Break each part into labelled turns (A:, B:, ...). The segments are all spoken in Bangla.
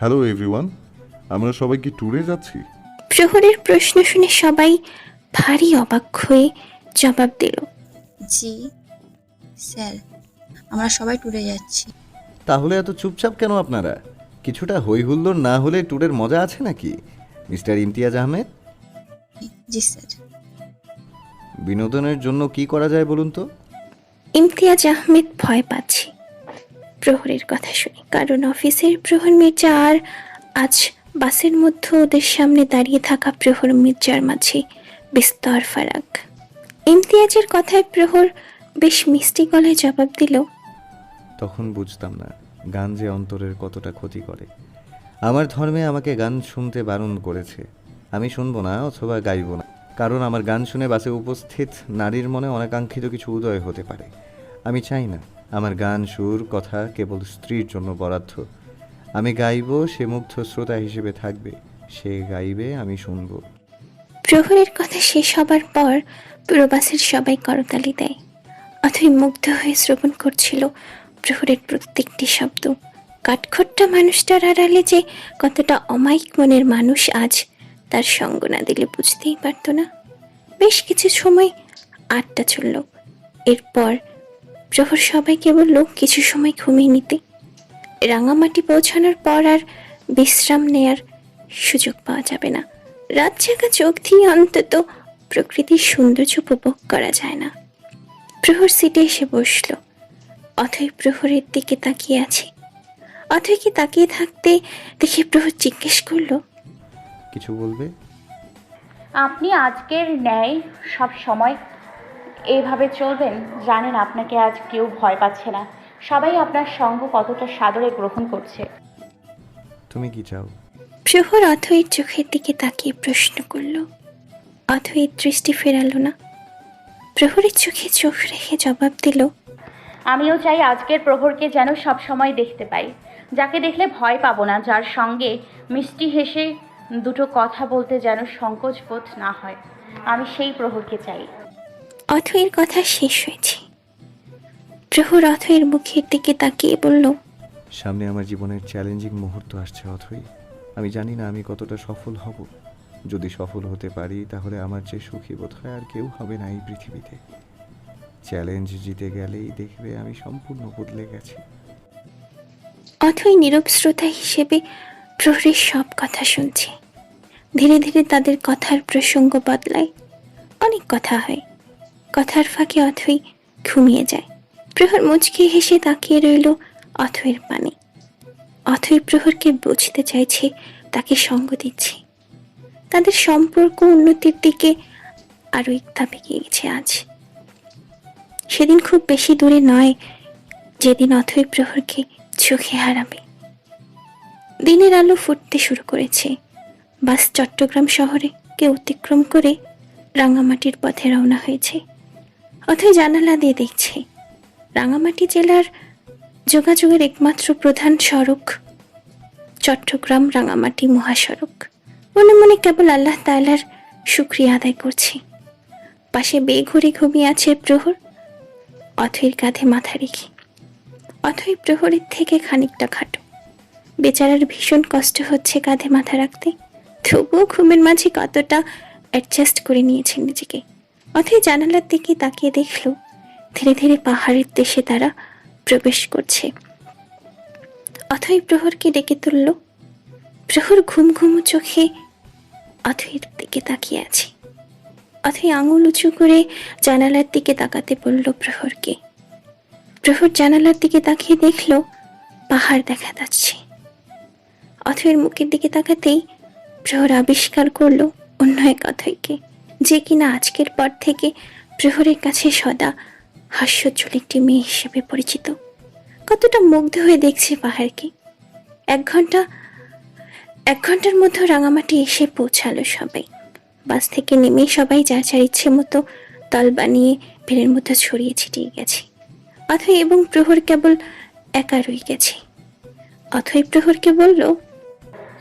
A: হ্যালো এভরিওয়ান আমরা সবাই কি ট্যুরে যাচ্ছি?
B: প্রহরের প্রশ্ন শুনে সবাই ভারী অবাক হয়ে জবাব দিল।
C: জি স্যার আমরা সবাই ট্যুরে যাচ্ছি।
D: তাহলে এত চুপচাপ কেন আপনারা? কিছুটা হই হুল্লোড় না হলে ট্যুরের মজা আছে নাকি? মিস্টার ইমতিয়াজ আহমেদ?
C: জি স্যার।
D: বিনোদনের জন্য কি করা যায় বলুন তো?
B: ইমতিয়াজ আহমেদ ভয় পাচ্ছে। প্রহরের কথা শুনি। কারণ অফিসের প্রহর মির্জা আর আজ বাসের মধ্যে ওদের সামনে দাঁড়িয়ে থাকা প্রহর মির্জার মাঝে বিস্তর ফারাক। ইমতিয়াজের কথায় প্রহর বেশ মিষ্টি গলায় জবাব দিল,
D: তখন বুঝতাম না গান যে অন্তরের কতটা ক্ষতি করে। আমার ধর্মে আমাকে গান শুনতে বারণ করেছে। আমি শুনব না অথবা গাইবো না। কারণ আমার গান শুনে বাসে উপস্থিত নারীর মনে অনাকাঙ্ক্ষিত কিছু উদয় হতে পারে। আমি চাই না আমার গান, সুর, কথা কেবল স্ত্রীর জন্য বরাদ্দ। আমি গাইব, সে মুগ্ধ শ্রোতা হিসেবে থাকবে, সে গাইবে, আমি শুনব।
B: প্রহরের কথা শেষ হবার পর পুরো বাসের সবাই করতালি দেয়। অথই মুগ্ধ হয়ে শ্রবণ করছিল প্রহরের প্রত্যেকটি শব্দ। কাঠখোট্টা মানুষটার আড়ালে যে কতটা অমায়িক মনের মানুষ আজ, তার সঙ্গ না দিলে বুঝতেই পারতো না। বেশ কিছু সময় আটটা চলল। এরপর প্রহর সবাইকে বলল কিছু সময় ঘুমিয়ে নিতে রাঙামাটি পৌঁছানোর পর আর বিশ্রাম নেয়ার সুযোগ পাওয়া যাবে না। রাত জাগা চোখ দিয়ে অন্তত প্রকৃতির সৌন্দর্য উপভোগ করা যায় না। প্রহর সিটে এসে বসল। অথই প্রহরের দিকে তাকিয়ে আছে। অথইকে তাকিয়ে থাকতে দেখে প্রহর জিজ্ঞেস করল
D: কিছু বলবে?
E: আপনি আজকের ন্যায় সব সময় এইভাবে চলবেন? জানেন আপনাকে আজ কেউ ভয় পাচ্ছে না। সবাই আপনার সঙ্গ কতটা সাদরে গ্রহণ করছে।
D: তুমি কি চাও?
B: প্রহর অথইর চোখের দিকে তাকিয়ে প্রশ্ন করল। অথইর দৃষ্টি ফেরালো না। প্রহরের চোখে চোখ রেখে জবাব দিল
E: আমিও চাই আজকের প্রহরকে যেন সব সময় দেখতে পাই। যাকে দেখলে ভয় পাবো না যার সঙ্গে মিষ্টি হেসে দুটো কথা বলতে যেন সংকোচ বোধ না হয়। আমি সেই প্রহরকে চাই।
B: অথইর কথা শেষ হয়েছে। প্রহর অথইর মুখের দিকে তাকিয়ে বলল
D: সামনে আমার জীবনের চ্যালেঞ্জিং মুহূর্ত আসছে অথই। আমি জানি না আমি কতটা সফল হব। যদি সফল হতে পারি তাহলে আমার যে সুখী বোধ হয় আর কেউ হবে না এই পৃথিবীতে। চ্যালেঞ্জ জিতে গেলেই দেখবে আমি সম্পূর্ণ বদলে গেছি।
B: অথই নীরব শ্রোতা হিসেবে প্রহরের সব কথা শুনছে। ধীরে ধীরে তাদের কথার প্রসঙ্গ বদলায়। অনেক কথা হয়। কথার ফাঁকে অথই ঘুমিয়ে যায়। প্রহর মুচকি হেসে তাকিয়ে রইল অথইর পানে। অথই প্রহরকে বুঝতে চাইছে, তাকে সঙ্গ দিচ্ছে। তাদের সম্পর্ক উন্নতির দিকে আরও ধাপ এগিয়ে গেছে আজ। সেদিন খুব বেশি দূরে নয় যেদিন অথই প্রহরকে চোখে হারাবে। দিনের আলো ফুটতে শুরু করেছে। বাস চট্টগ্রাম শহরে কে অতিক্রম করে রাঙামাটির পথে রওনা হয়েছে। অথই জানালা দিয়ে দেখছি। রাঙামাটি জেলার যোগাযোগের একমাত্র প্রধান সড়ক চট্টগ্রাম রাঙামাটি মহাসড়ক। মনে মনে কেবল আল্লাহ তাআলার শুক্রিয়া আদায় করছে। পাশে বেঘুরে ঘুমিয়ে আছে প্রহর অথৈর কাঁধে মাথা রেখে। অথই প্রহরের থেকে খানিকটা খাটো। বেচারার ভীষণ কষ্ট হচ্ছে কাঁধে মাথা রাখতে। তবুও ঘুমের মাঝে কতটা অ্যাডজাস্ট করে নিয়েছেন নিজেকে। অথই জানালার দিকে তাকিয়ে দেখল, ধীরে ধীরে পাহাড়ের দেশে তারা প্রবেশ করছে। অথই প্রহরকে ডেকে তুলল। প্রহর ঘুম ঘুম চোখে অথইর দিকে তাকিয়ে আছে। অথই আঙুল উঁচু করে জানালার দিকে তাকাতে বলল প্রহরকে। প্রহর জানালার দিকে তাকিয়ে দেখল, পাহাড় দেখা যাচ্ছে। অথয়ের মুখের দিকে তাকাতেই প্রহর আবিষ্কার করল অন্য এক অথয়কে যে কিনা আজকের পর থেকে প্রহরের কাছে সদা হাস্যোজ্জ্বল একটি মেয়ে হিসেবে পরিচিত। কতটা মুগ্ধ হয়ে দেখছে পাহাড়কে। এক ঘণ্টা, এক ঘণ্টার মধ্যে রাঙামাটি এসে পৌঁছালো সবাই। বাস থেকে নেমে সবাই যার যার ইচ্ছে মতো দল বানিয়ে ভিড়ের মধ্যে ছড়িয়ে ছিটিয়ে গেছে। অথই এবং প্রহর কেবল একা রয়ে গেছে। অথই প্রহরকে বলল,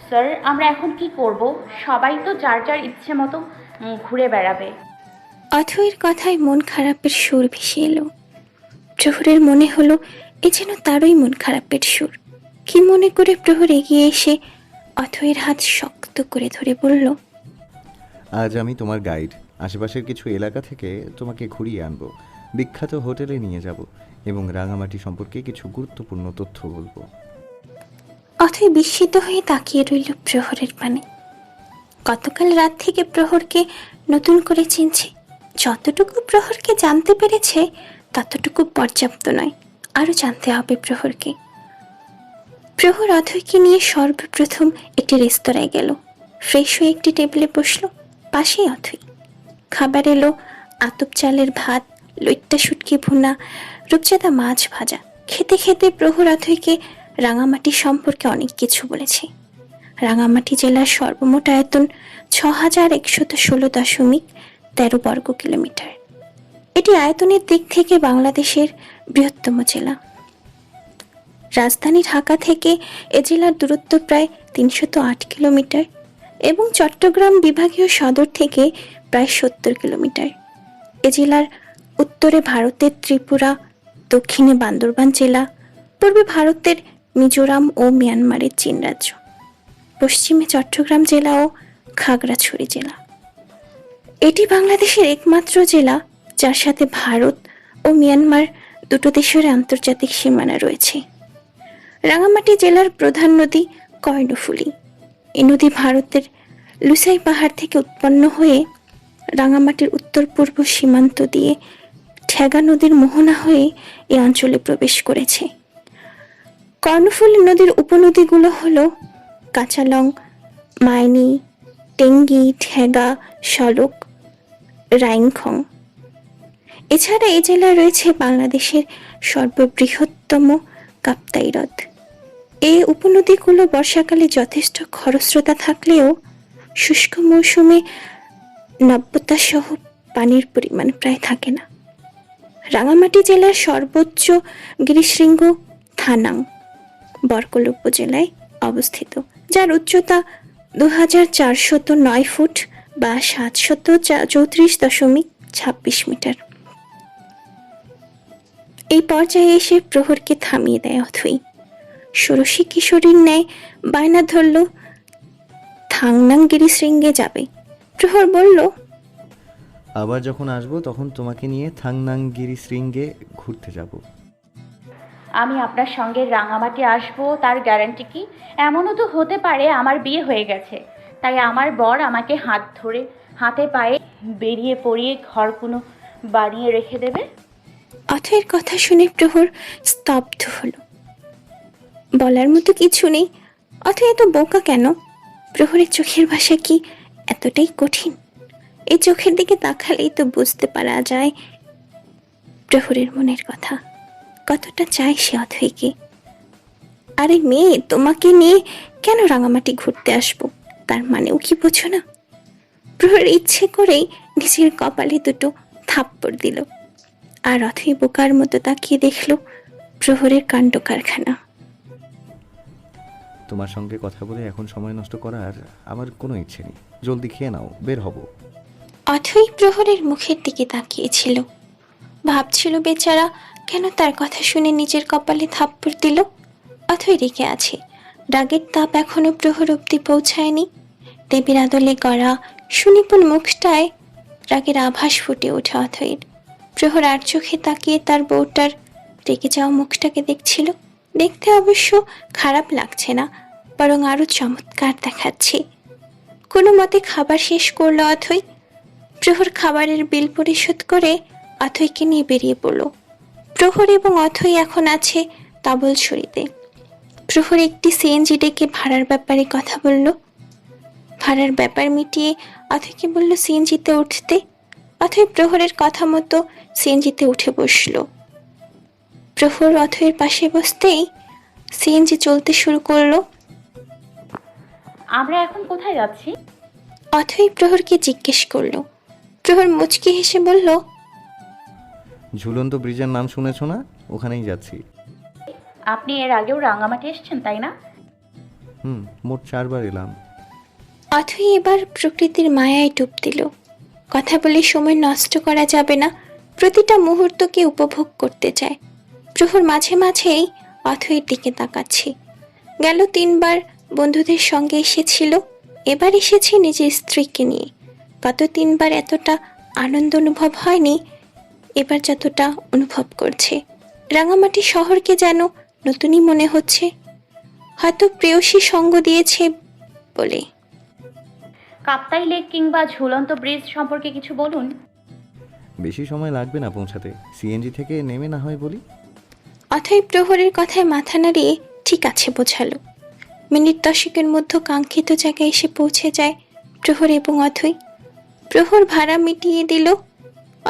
E: স্যার, আমরা এখন কি করব? সবাই তো যার যার ইচ্ছে মতো ঘুরে বেড়াবে।
B: অথইর কথায় মন খারাপের সুর ভেসে এলো। প্রহরের মনে হলো এ যেন তারই মন খারাপের সুর। কি মনে করে প্রহর এগিয়ে এসে অথয়ের হাত শক্ত করে ধরে বলল
D: আজ আমি তোমার গাইড। আশেপাশের কিছু এলাকা থেকে তোমাকে ঘুরিয়ে আনব। বিখ্যাত হোটেলে নিয়ে যাব এবং রাঙামাটি সম্পর্কে কিছু গুরুত্বপূর্ণ তথ্য বলব।
B: অথয় বিস্মিত হয়ে তাকিয়ে রইল প্রহরের পানে। গতকাল রাত থেকে প্রহরকে নতুন করে চিনছে। যতটুকু প্রহরকে জানতে পেরেছে, ততটুকু পর্যাপ্ত নয়। আরও জানতে হবে প্রহরকে। প্রহর অথয়কে নিয়ে সর্বপ্রথম একটি রেস্তোরাঁয় গেল। ফ্রেশ হয়ে একটি টেবিলে বসল। পাশেই অথই খাবার এলো, আতপ চালের ভাত, লইট্টা শুটকি ভুনা, রূপচাঁদা মাছ ভাজা। খেতে খেতে প্রহর অথইকে রাঙামাটি সম্পর্কে অনেক কিছু বলেছে। রাঙামাটি জেলার সর্বমোট আয়তন ছ হাজার একশত ষোলো দশমিক তেরো বর্গ কিলোমিটার। এটি আয়তনের দিক থেকে বাংলাদেশের বৃহত্তম জেলা। রাজধানী ঢাকা থেকে এ জেলার দূরত্ব প্রায় তিনশত আট কিলোমিটার এবং চট্টগ্রাম বিভাগীয় সদর থেকে প্রায় সত্তর কিলোমিটার। এ জেলার উত্তরে ভারতের ত্রিপুরা, দক্ষিণে বান্দরবান জেলা, পূর্বে ভারতের মিজোরাম ও মিয়ানমারের চীন রাজ্য। পশ্চিমে চট্টগ্রাম জেলা ও খাগড়াছড়ি জেলা। এটি বাংলাদেশের একমাত্র জেলা, যার সাথে ভারত ও মিয়ানমার দুটো দেশের আন্তর্জাতিক সীমানা রয়েছে। রাঙামাটি জেলার প্রধান নদী কর্ণফুলী। এই নদী ভারতের লুসাই পাহাড় থেকে উৎপন্ন হয়ে রাঙামাটির উত্তর পূর্ব সীমান্ত দিয়ে ঠেগা নদীর মোহনা হয়ে এই অঞ্চলে প্রবেশ করেছে। কর্ণফুলী নদীর উপনদীগুলো হলো কাঁচালং মাইনি, টেঙ্গি ঠেগা সড়ক রাইংখং। এছাড়া এই জেলায় রয়েছে বাংলাদেশের সর্ববৃহত্তম কাপ্তাই হ্রদ। এ উপনদীগুলো বর্ষাকালে যথেষ্ট খরস্রোতা থাকলেও শুষ্ক মৌসুমে নব্যতা সহ পানির পরিমাণ প্রায় থাকে না। রাঙামাটি জেলার সর্বোচ্চ গিরিশৃঙ্গ থানাং, বরকল উপজেলায় অবস্থিত। যার উচ্চতা দু হাজার চারশত নয় ফুট বা সাতশত চৌত্রিশ দশমিক ছাব্বিশ মিটার। এই পর্যায়ে এসে প্রহরকে থামিয়ে দেয় অথই। ষোড়শী কিশোরীর ন্যায় বায়না ধরল থাংনাংগিরি শৃঙ্গে যাবে। প্রহর বলল,
D: আবার যখন আসব তখন তোমাকে নিয়ে থাংনাংগিরি শৃঙ্গে ঘুরতে যাব।
E: আমি আপনার সঙ্গে রাঙামাটি আসব, তার গ্যারান্টি কি? এমনও তো হতে পারে আমার বিয়ে হয়ে গেছে। তাই আমার বর আমাকে হাত ধরে হাতে পায়ে বেরিয়ে পড়িয়ে ঘর কোনো বানিয়ে রেখে দেবে।
B: অথয়ের কথা শুনে প্রহর স্তব্ধ হলো। বলার মতো কিছু নেই। অথয় এত বোকা কেন? প্রহরের চোখের ভাষা কি এতটাই কঠিন? এই চোখের দিকে তাকালেই তো বুঝতে পারা যায় প্রহরের মনের কথা। কতটা চায় সে অথৈকে। আরে মেয়ে তোমাকে নিয়ে কেন রাঙামাটি ঘুরতে আসব? তার মানেও কি বোঝো না? প্রহর ইচ্ছে করেই নিজের কপালে দুটো থাপ্পড় দিল। আর অথই বোকার মতো তাকিয়ে দেখল প্রহরের কাণ্ড কারখানা
D: তোমার সঙ্গে কথা বলে এখন সময় নষ্ট করার আমার কোনো ইচ্ছে নেই। জলদি খেয়ে নাও বের হব।
B: অথই প্রহরের মুখের দিকে তাকিয়েছিল ভাবছিল বেচারা কেন তার কথা শুনে নিজের কপালে থাপ্পড় দিল? অথই রেখে আছে। রাগের তাপ এখনও প্রহর অব্দি পৌঁছায়নি। দেবীর আদলে গড়া সুনিপুণ মুখটায় রাগের আভাস ফুটে ওঠে অথয়ের প্রহর আর চোখে তাকিয়ে তার বউটার রেগে যাওয়া মুখটাকে দেখছিল। দেখতে অবশ্য খারাপ লাগছে না, বরং আরও চমৎকার দেখাচ্ছে। কোনো মতে খাবার শেষ করল অথই। প্রহর খাবারের বিল পরিশোধ করে অথইকে নিয়ে বেরিয়ে পড়ল। প্রহর এবং অথই এখন আছে তাবলছড়িতে। প্রহর একটি সিএনজি ডেকে ভাড়ার ব্যাপারে কথা বলল। ভাড়ার ব্যাপার মিটিয়ে অথইকে বলল সিএনজিতে উঠতে। অথই প্রহরের কথা মতো সিএনজিতে উঠে বসল। প্রহর অথয়ের পাশে বসতেই সিএনজি চলতে শুরু করল।
E: আমরা এখন কোথায় যাচ্ছি?
B: অথই প্রহরকে জিজ্ঞেস করল। প্রহর মুচকি হেসে বলল
D: ঝুলন্ত ব্রিজের নাম শুনেছো না? ওখানেই যাচ্ছি।
E: আপনি এর আগেও রাঙামাটি এসেছেন তাই না?
D: হুম মোট চারবার এলাম।
B: অথই এবার প্রকৃতির মায়ায় ডুব দিল। কথা বলে সময় নষ্ট করা যাবে না। প্রতিটা মুহূর্তকে উপভোগ করতে চায়। প্রহর মাঝে মাঝেই অথইয়ের দিকে তাকাচ্ছি। গেল তিনবার বন্ধুদের সঙ্গে এসেছিল। এবার এসেছে নিজের স্ত্রীকে নিয়ে। গত তিনবার এতটা আনন্দ অনুভব হয়নি এবার যতটা অনুভব করছে। রাঙামাটি শহরকে যেন নতুনই মনে হচ্ছে। হয়তো প্রেয়সী সঙ্গ দিয়েছে বলে।
E: কাপ্তাই লেক কিংবা ঝুলন্ত ব্রিজ সম্পর্কে কিছু বলুন।
D: বেশি সময় লাগবে না পৌঁছাতে। সিএনজি থেকে নেমে না হয় বলি।
B: অথই প্রহরের কথায় মাথা নাড়িয়ে ঠিক আছে বোঝালো। মিনিট দশেকের মধ্যে কাঙ্ক্ষিত জায়গায় এসে পৌঁছে যায় প্রহর এবং অথই। প্রহর ভাড়া মিটিয়ে দিল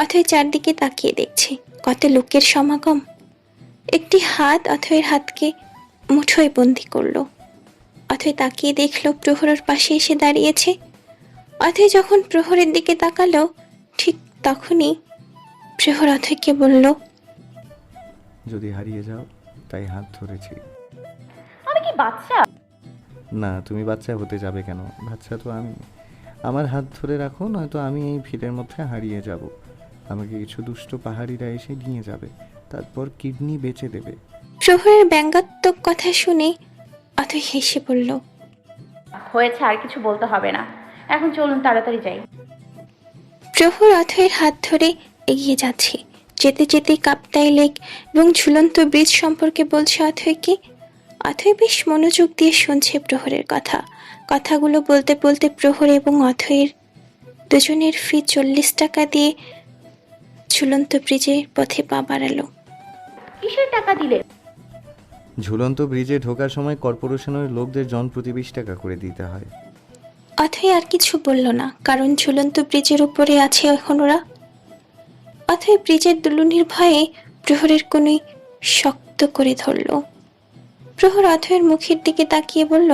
B: অথই চারদিকে তাকিয়ে দেখছে। কত লোকের সমাগম। একটি হাত অথয়ের হাতকে মুঠোয় বন্দি করল। অথয় তাকিয়ে দেখল প্রহরের পাশে এসে দাঁড়িয়েছে। অথয় যখন প্রহরের দিকে তাকালো ঠিক তখনই প্রহর অথয়কে বলল
D: যদি হারিয়ে যাও তাই হাত ধরেছি।
E: আমি কি বাচ্চা?
D: না তুমি বাচ্চা হতে যাবে কেন? বাচ্চা তো আমি। আমার হাত ধরে রাখো নয়তো আমি এই ভিড়ের মধ্যে হারিয়ে যাব। আমাকে কিছু দুষ্ট পাহাড়িরা এসে নিয়ে যাবে তারপর কিডনি বেচে দেবে।
B: প্রহরের ব্যঙ্গাত্মক কথা শুনে অথই হেসে বলল
E: হয়েছে আর কিছু বলতে হবে না। এখন চলুন তাড়াতাড়ি যাই।
B: প্রহর অথয়ের হাত ধরে এগিয়ে যাচ্ছে। যেতে যেতে কাপ্তাই লেক এবং ঝুলন্ত ব্রিজ সম্পর্কে বলছে অথয়কে অথয় বেশ মনোযোগ দিয়ে শুনছে প্রহরের কথা। কথাগুলো বলতে বলতে প্রহর এবং অথয়ের দুজনের ফি চল্লিশ টাকা দিয়ে ঝুলন্ত ব্রিজের পথে পা বাড়ালো।
E: কিসের টাকা দিলে?
D: ঝুলন্ত ব্রিজে ঢোকার সময় কর্পোরেশনের লোকদের জন প্রতি বিশ টাকা করে দিতে হয়।
B: অথই আর কিছু বলল না কারণ ঝুলন্ত ব্রিজের উপরে আছে এখন ওরা। অথই ব্রিজের দুলুনির ভয়ে প্রহরের কোনোই শক্ত করে ধরল। প্রহর অথয়ের মুখের দিকে তাকিয়ে বলল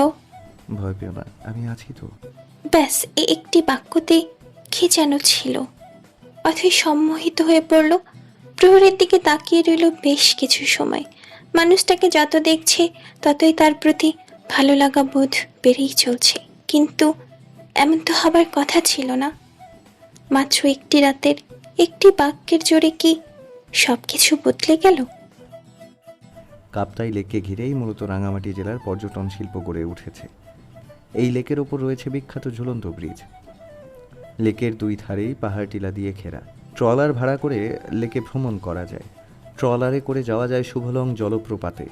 D: ভয় পেও না আমি আছি তো।
B: ব্যাস এই একটি বাক্যতে কে যেন ছিল? অথই সম্মোহিত হয়ে পড়ল। প্রহরের দিকে তাকিয়ে রইল বেশ কিছু সময়। মানুষটাকে যত দেখছে, ততই তার প্রতি ভালো লাগা বোধ বেড়েই চলছে। কিন্তু এমন তো হবার কথা ছিল না। মাত্র একটি রাতের একটি বাক্যের জোরে কি সব কিছু বদলে গেল?
D: কাপ্তাই লেককে ঘিরেই মূলত রাঙামাটি জেলার পর্যটন শিল্প গড়ে উঠেছে। এই লেকের ওপর রয়েছে বিখ্যাত ঝুলন্ত ব্রিজ। লেকের দুই ধারেই পাহাড় টিলা দিয়ে ঘেরা। ট্রলার ভাড়া করে লেকে ভ্রমণ করা যায়। ট্রলারে করে যাওয়া যায় শুভলং জলপ্রপাতে।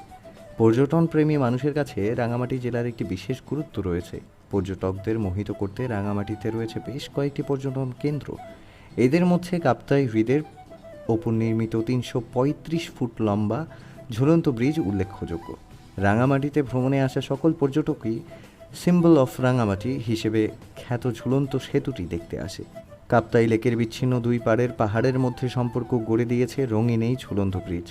D: পর্যটন প্রেমী মানুষের কাছে রাঙামাটি জেলার একটি বিশেষ গুরুত্ব রয়েছে। পর্যটকদের মোহিত করতে রাঙামাটিতে রয়েছে বেশ কয়েকটি পর্যটন কেন্দ্র। এদের মধ্যে কাপ্তাই হ্রদের ওপর নির্মিত তিনশো পঁয়ত্রিশ ফুট লম্বা ঝুলন্ত ব্রিজ উল্লেখযোগ্য। রাঙামাটিতে ভ্রমণে আসা সকল পর্যটকই সিম্বল অফ রাঙামাটি হিসেবে খ্যাত ঝুলন্ত সেতুটি দেখতে আসে। কাপ্তাই লেকের বিচ্ছিন্ন দুই পাড়ের পাহাড়ের মধ্যে সম্পর্ক গড়ে দিয়েছে রঙিন এই ঝুলন্ত ব্রিজ।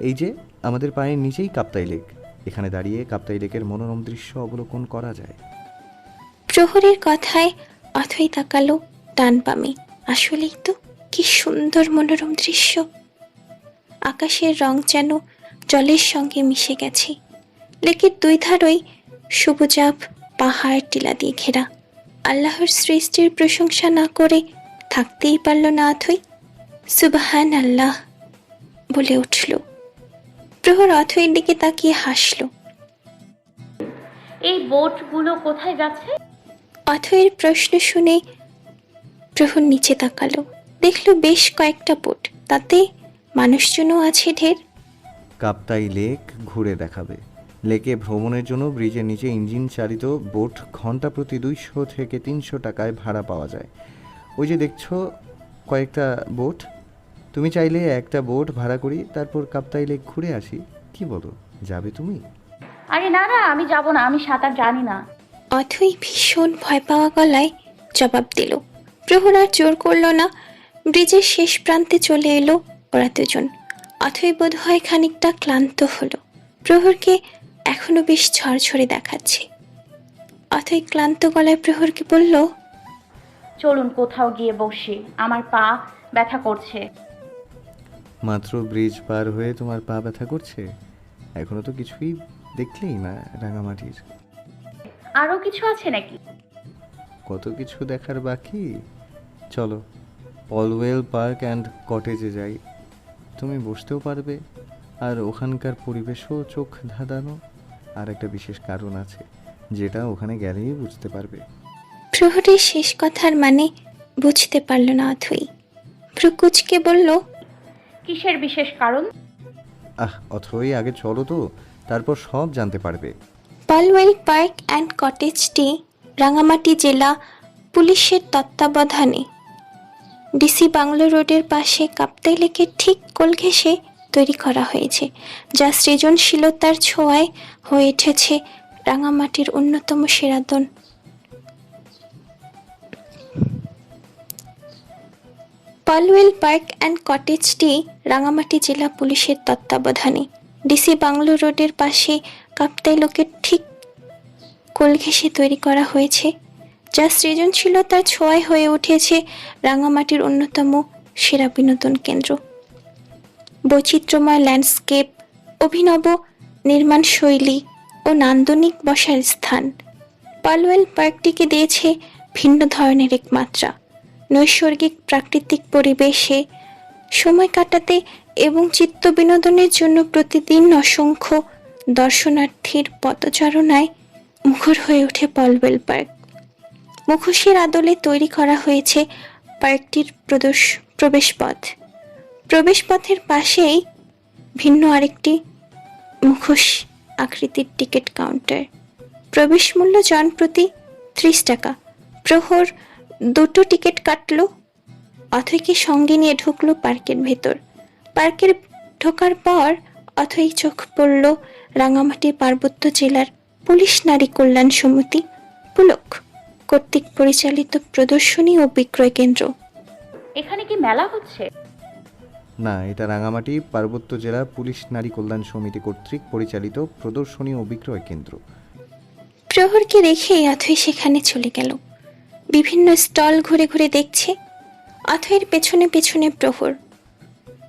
D: এই যে, আমাদের পায়ের নিচেই কাপ্তাই লেক। এখানে দাঁড়িয়ে কাপ্তাই লেকের মনোরম দৃশ্য অবলোকন করা যায়।
B: প্রহরের কথায় অথই তাকালো ডান বামে আসলেই তো কি সুন্দর মনোরম দৃশ্য। আকাশের রং যেন জলের সঙ্গে মিশে গেছে। লেকের দুই ধারই সবুজাব পাহাড় টিলা দিয়ে ঘেরা। আল্লাহর সৃষ্টির প্রশংসা না করে থাকতেই পারল না অথই সুবাহান আল্লাহ বলে উঠল। প্রহর অথইয়ের দিকে তাকিয়ে হাসলো।
E: এই বোটগুলো কোথায় যাচ্ছে?
B: অথয়ের প্রশ্ন শুনে প্রহর নিচে তাকালো। দেখল বেশ কয়েকটা বোট। তাতে মানুষজনও আছে ঢের।
D: কাপ্তাই লেক ঘুরে দেখাবে। লেকে ভ্রমণের জন্য ব্রিজের নিচে ইঞ্জিন চালিত বোট ঘণ্টা প্রতি দুইশো থেকে তিনশো টাকায় ভাড়া পাওয়া যায়। ওই যে দেখছ কয়েকটা বোট। তুমি চাইলে একটা বোট ভাড়া করি তারপর কাপ্তাই লেক ঘুরে আসি। কি বলো যাবে তুমি?
E: আরে না না আমি যাব না আমি সাঁতার জানি না।
B: অথই ভীষণ ভয় পাওয়া গলায় জবাব দিল। প্রহর আর জোর করল না। ব্রিজের শেষ প্রান্তে চলে এলো ওরা দুজন। অথই বোধ হয় খানিকটা ক্লান্ত হলো। প্রহরকে এখনও বেশ ঝরঝরে দেখাচ্ছে। অথই ক্লান্ত গলায় প্রহরকে বলল
E: চলুন কোথাও গিয়ে বসি আমার পা ব্যথা করছে।
D: মাত্র ব্রিজ পার হয়ে তোমার পা ব্যথা করছে? এখনও তো কিছুই দেখলেই না রাঙামাটির।
E: আরও কিছু আছে নাকি?
D: কত কিছু দেখার বাকি? চলো অলওয়েল পার্ক অ্যান্ড কটেজে যাই। তুমি বসতেও পারবে আর ওখানকার পরিবেশও চোখ ধাঁধানো। আর একটা বিশেষ কারণ আছে যেটা ওখানে গেলেই বুঝতে পারবে।
B: প্রহরের শেষ কথার মানে বুঝতে পারল না অথই। প্রকুচকে বলল
E: কিসের বিশেষ কারণ?
D: আহ অথই আগে চলো তো তারপর সব জানতে পারবে।
B: পালওয়েল পার্ক অ্যান্ড কটেজটি রাঙামাটি জেলা পুলিশের তত্ত্বাবধানে। ডিসি বাংলো রোডের পাশে কাপ্তাই লেকের ঠিক কোল ঘেঁষে তৈরি করা হয়েছে, যা সৃজনশীলতার ছোঁয়ায় হয়ে উঠেছে রাঙামাটির অন্যতম সেরাদন পালওয়েল পার্ক অ্যান্ড কটেজটি রাঙামাটি জেলা পুলিশের তত্ত্বাবধানে। ডিসি বাংলো রোডের পাশে কাপ্তাই লোকের ঠিক কোল ঘেঁষে তৈরি করা হয়েছে, যা সৃজনশীলতার ছোঁয়ায় হয়ে উঠেছে রাঙামাটির অন্যতম সেরা বিনোদন কেন্দ্র। বৈচিত্র্যময় ল্যান্ডস্কেপ অভিনব নির্মাণ শৈলী ও নান্দনিক বসার স্থান। পালওয়েল পার্কটিকে দিয়েছে ভিন্ন ধরনের এক মাত্রা নৈসর্গিক প্রাকৃতিক পরিবেশে সময় কাটাতে এবং চিত্ত বিনোদনের জন্য প্রতিদিন অসংখ্য দর্শনার্থীর পদচারণায় মুখর হয়ে ওঠে পলওয়েল পার্ক। মুখোশের আদলে তৈরি করা হয়েছে পার্কটির প্রদর্শ প্রবেশপথ। প্রবেশপথের পাশেই ভিন্ন আরেকটি মুখোশ আকৃতির টিকিট কাউন্টার। প্রবেশ মূল্য জন প্রতি ত্রিশ টাকা। প্রহর দুটো টিকিট কাটলো, অথৈকে সঙ্গে নিয়ে ঢুকলো পার্কের ভেতর। পার্কের ঢোকার পর অথৈ চোখ পড়ল রাঙামাটি পার্বত্য জেলার পুলিশ নারী কল্যাণ সমিতি, পুলক কর্তৃক পরিচালিত প্রদর্শনী ও বিক্রয় কেন্দ্র।
E: এখানে কি মেলা হচ্ছে?
D: না, এটা রাঙামাটি, পার্বত্য জেলা পুলিশ নারী কল্যাণ সমিতি কর্তৃক পরিচালিত প্রদর্শনী ও বিক্রয় কেন্দ্র।
B: প্রহরকে রেখে অথই সেখানে চলে গেল। বিভিন্ন স্টল ঘুরে ঘুরে দেখছে অথয়ের পেছনে পেছনে প্রহর।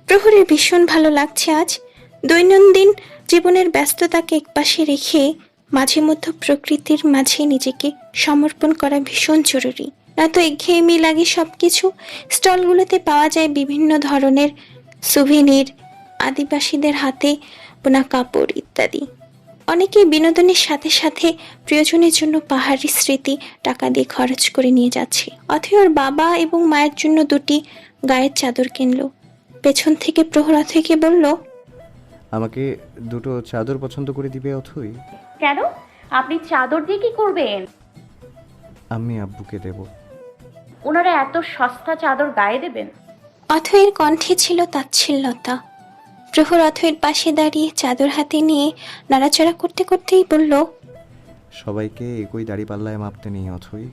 B: প্রহরের ভীষণ ভালো লাগছে আজ। দৈনন্দিন জীবনের ব্যস্ততাকে একপাশে রেখে মাঝে মধ্যে প্রকৃতির মাঝে নিজেকে সমর্পণ করা ভীষণ জরুরি। নয়তো একঘেয়েমি লাগে সব কিছু স্টলগুলোতে পাওয়া যায় বিভিন্ন ধরনের সুভেনির আদিবাসীদের হাতে বোনা কাপড় ইত্যাদি। অনেকেই বিনোদনের সাথে সাথে প্রিয়জনের জন্য পাহাড়ি স্মৃতি টাকা দিয়ে খরচ করে নিয়ে যাচ্ছে। অথয় ওর বাবা এবং মায়ের জন্য দুটি গায়ের চাদর কিনলো। পেছন থেকে প্রহর অথয়কে বলল
D: আমাকে দুটো চাদর পছন্দ করে দিবে অথই?
E: কেন? আপনি চাদর দিয়ে কি করবেন?
D: আমি আব্বুকে দেব।
E: ওনারা এত সস্তা চাদর গায়ে দেবেন।
B: অথয়ের কণ্ঠে ছিল তাচ্ছিল্যতা। প্রহর অথয়ের পাশে দাঁড়িয়ে চাদর হাতে নিয়ে নাড়াচাড়া করতে করতেই বলল
D: সবাইকে একই দাড়ি পাল্লায় মাপতে নেই অথই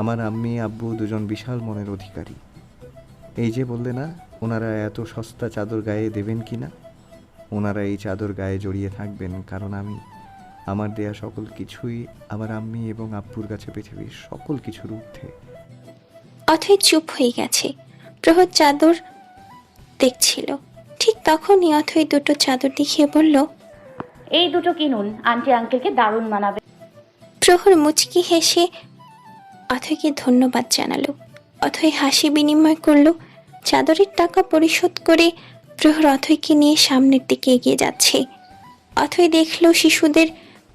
D: আমার আম্মি আব্বু দুজন বিশাল মনের অধিকারী। এই যে বললে না ওনারা এত সস্তা চাদর গায়ে দেবেন কি না? ওনারা এই চাদর গায়ে জড়িয়ে থাকবেন কারণ আমি আমার দেয়া সকল কিছুই আমার আম্মি এবং আব্বুর কাছে পৃথিবীর সকল কিছুর ঊর্ধ্বে।
B: অথয় চুপ হয়ে গেছে। প্রহর চাদর দেখছিল। ঠিক তখনই অথয় দুটো চাদর দেখিয়ে বলল
E: এই দুটো কিনুন আন্টি আঙ্কেলকে দারুণ মানাবে।
B: প্রহর মুচকি হেসে অথয়কে ধন্যবাদ জানালো। অথয় হাসি বিনিময় করল চাদরের টাকা পরিশোধ করে প্রহর অথয়কে নিয়ে সামনের দিকে এগিয়ে যাচ্ছে। অথয় দেখল শিশুদের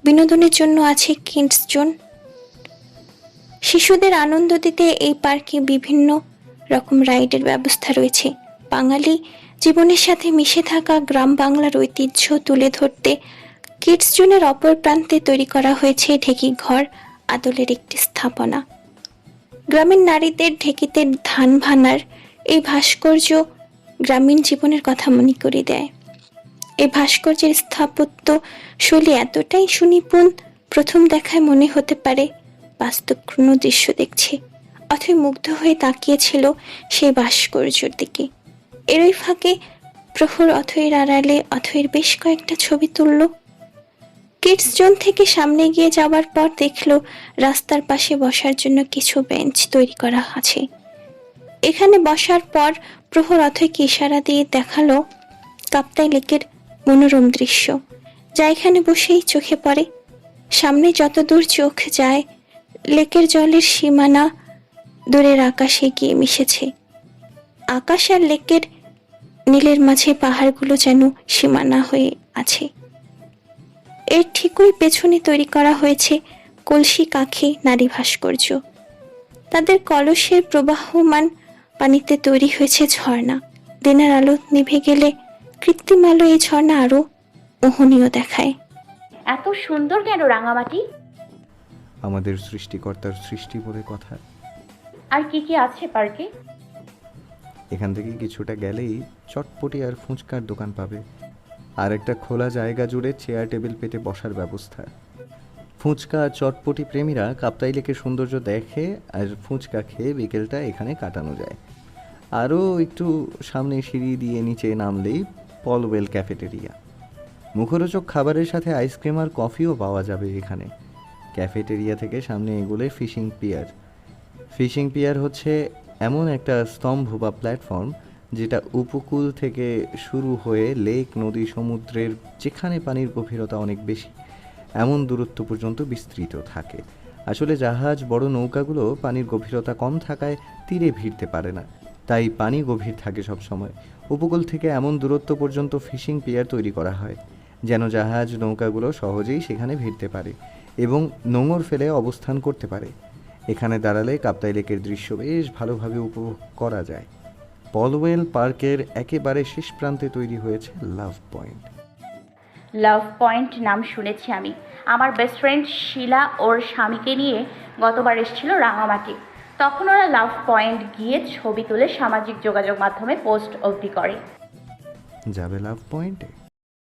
B: বিনোদনের জন্য আছে কিডস জোন। শিশুদের আনন্দ দিতে এই পার্কে বিভিন্ন রকম রাইডের ব্যবস্থা রয়েছে। বাঙালি জীবনের সাথে মিশে থাকা গ্রাম বাংলার ঐতিহ্য তুলে ধরতে কিডস জোনের অপর প্রান্তে তৈরি করা হয়েছে ঢেকি ঘর, আদলের একটি স্থাপনা। গ্রামের নারীদের ঢেকিতে ধান ভানার এই ভাস্কর্য গ্রামীণ জীবনের কথা মনে করে দেয়। এই ভাস্কর্যের স্থাপত্য শৈলী এতটাই সুনিপুণ, প্রথম দেখায় মনে হতে পারে বাস্তব কোনো দৃশ্য দেখছে। অথই মুগ্ধ হয়ে তাকিয়েছিল সেই ভাস্কর্যের দিকে। এরই ফাঁকে প্রহর অথয়ের আড়ালে অথয়ের বেশ কয়েকটা ছবি তুলল। কিডস জোন থেকে সামনে গিয়ে যাওয়ার পর দেখল রাস্তার পাশে বসার জন্য কিছু বেঞ্চ তৈরি করা আছে। এখানে বসার পর প্রহর অথয়কে ইশারা দিয়ে দেখাল কাপ্তাই লেকের মনোরম দৃশ্য, যা এখানে বসেই চোখে পড়ে। সামনে যত দূর চোখ যায়, লেকের জলের সীমানা দূরের আকাশে গিয়ে মিশেছে। আকাশ আর লেকের নীলের মাঝে পাহাড়গুলো যেন সীমানা হয়ে আছে। এর ঠিকই পেছনে তৈরি করা হয়েছে কলসি কাখে নারী ভাস্কর্য। তাদের কলসের প্রবাহমান পানিতে তৈরি হয়েছে ঝর্ণা। দিনের আলো নিভে গেলে কৃত্রিম আলো এই ঝর্ণা আরও মোহনীয় দেখায়।
E: এত সুন্দর কেন রাঙামাটি?
D: আমাদের সৃষ্টিকর্তার সৃষ্টি বলে কথা।
E: আর কি কি আছে পার্কে?
D: এখান থেকে কিছুটা গেলেই চটপটি আর ফুচকার দোকান পাবে। আর একটা খোলা জায়গা জুড়ে চেয়ার টেবিল পেতে বসার ব্যবস্থা। ফুচকা আর চটপটি প্রেমীরা কাপ্তাই লেকের সৌন্দর্য দেখে আর ফুচকা খেয়ে বিকেলটা এখানে কাটানো যায়। আরও একটু সামনে সিঁড়ি দিয়ে নিচে নামলেই পলওয়েল ক্যাফেটেরিয়া। মুখরোচক খাবারের সাথে আইসক্রিম আর কফিও পাওয়া যাবে এখানে। ক্যাফেটেরিয়া থেকে সামনে এগুলে ফিশিং পিয়ার ফিশিং পিয়ার হচ্ছে এমন একটা স্তম্ভ বা প্ল্যাটফর্ম যেটা উপকূল থেকে শুরু হয়ে লেক, নদী, সমুদ্রের যেখানে পানির গভীরতা অনেক বেশি, এমন দূরত্ব পর্যন্ত বিস্তৃত থাকে। আসলে জাহাজ, বড় নৌকাগুলো পানির গভীরতা কম থাকায় তীরে ভিড়তে পারে না, তাই পানি গভীর থাকে সব সময় উপকূল থেকে এমন দূরত্ব পর্যন্ত ফিশিং পিয়ার তৈরি করা হয়, যেন জাহাজ, নৌকাগুলো সহজেই সেখানে ভিড়তে পারে এবং নোঙর ফেলে অবস্থান করতে পারে। এখানে দাঁড়ালে কাপ্তাই লেকের দৃশ্য বেশ ভালোভাবে উপভোগ করা যায়। পলওয়েল পার্কের একেবারে শেষ প্রান্তে তৈরি হয়েছে লাভ পয়েন্ট।
E: লাভ পয়েন্ট নাম শুনেছি আমি। আমার বেস্ট ফ্রেন্ড শিলা ওর স্বামীকে নিয়ে গতবার এসেছিল রাঙামাটি। তখন ওরা লাভ পয়েন্ট গিয়ে ছবি তুলে সামাজিক যোগাযোগ মাধ্যমে পোস্ট অবধি করে।
D: যাবে লাভ পয়েন্টে।